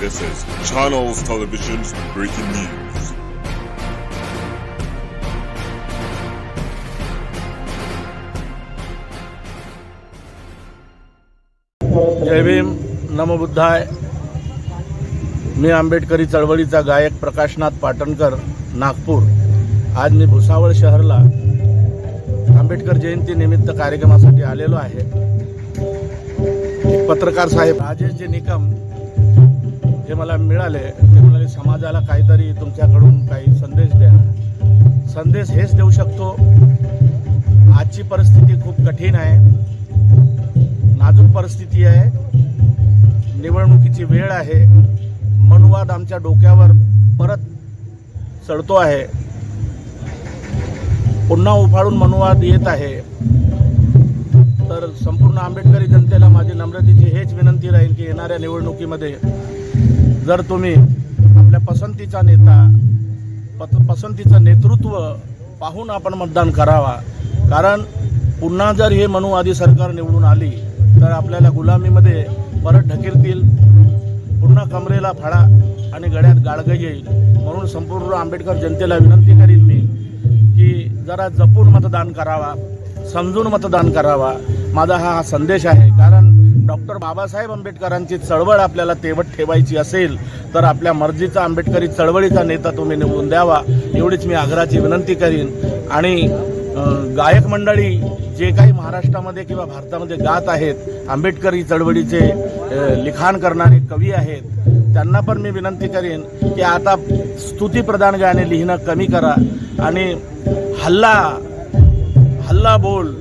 This is Channels Television's breaking news. जय भीम नमबुद्धाय मी आंबेडकरी चळवळीचा गायक प्रकाशनाथ पाटणकर नागपूर. आज मी भुसावळ शहरला आंबेडकर जयंतीनिमित्त कार्यक्रमासाठी आलेलो आहे. पत्रकार साहेब राजेशजी निकम जे मला मिळाले ते म्हणाले समाजाला काहीतरी तुमच्याकडून काही संदेश द्या. संदेश हेच देऊ शकतो. आजची परिस्थिती खूप कठीण आहे. नाजूक परिस्थिती आहे. निवडणुकीची वेळ आहे. मनुवाद आमच्या डोक्यावर परत चढतो आहे. पुन्हा उफाळून मनुवाद येत आहे. तर संपूर्ण आंबेडकरी जनतेला माझी नम्रतेची हेच विनंती राहील की येणाऱ्या निवडणुकीमध्ये जर तुम्ही आपल्या पसंतीचा नेता पत पसंतीचं नेतृत्व पाहून आपण मतदान करावा. कारण पुन्हा जर हे मनुवादी सरकार निवडून आली तर आपल्याला गुलामीमध्ये परत ढकेलतील पुन्हा कमरेला फाडा आणि गळ्यात गाडगं येईल. म्हणून संपूर्ण आंबेडकर जनतेला विनंती करीन मी की जरा जपून मतदान करावा समजून मतदान करावा. माझा हा संदेश आहे. कारण डॉक्टर बाबासाहेब आंबेडकरांची चळवळ आपल्याला तेवट ठेवायची असेल तर आपल्या मर्जीचा आंबेडकरी चळवळीचा नेता तुम्ही निवडून द्यावा एवढीच मी आग्रहाची विनंती करीन. आणि गायक मंडळी जे काही महाराष्ट्रामध्ये किंवा भारतामध्ये गात आहेत आंबेडकरी चळवळीचे लिखाण करणारे कवी आहेत त्यांना पण मी विनंती करेन की आता स्तुतीप्रधान गाणे लिहिणं कमी करा आणि हल्ला हल्ला बोल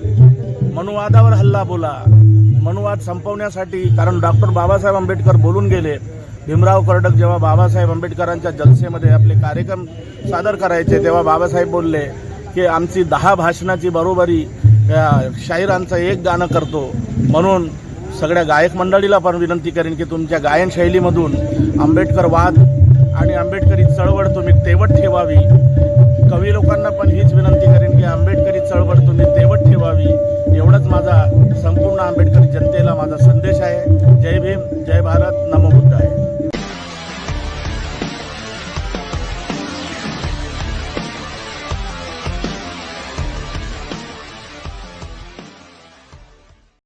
मनुवादावर हल्ला बोला. मनुवाद संपवण्यासाठी कारण डॉक्टर बाबासाहेब आंबेडकर बोलून गेले भीमराव कर्डक जेव्हा बाबासाहेब आंबेडकरांच्या जलसेमध्ये आपले कार्यक्रम सादर करायचे तेव्हा बाबासाहेब बोलले की आमची दहा भाषणाची बरोबरी शाहिरांचं एक गाणं करतो. म्हणून सगळ्या गायक मंडळीला पण विनंती करेन की तुमच्या गायन शैलीमधून आंबेडकर वाद आणि आंबेडकरी चळवळ तुम्ही तेवट ठेवावी. कवी लोकांना पण हीच विनंती करेन की आंबेडकरी चळवळ तुम्ही तेवट ठेवावी. एवढंच माझा संपूर्ण आंबेडकरी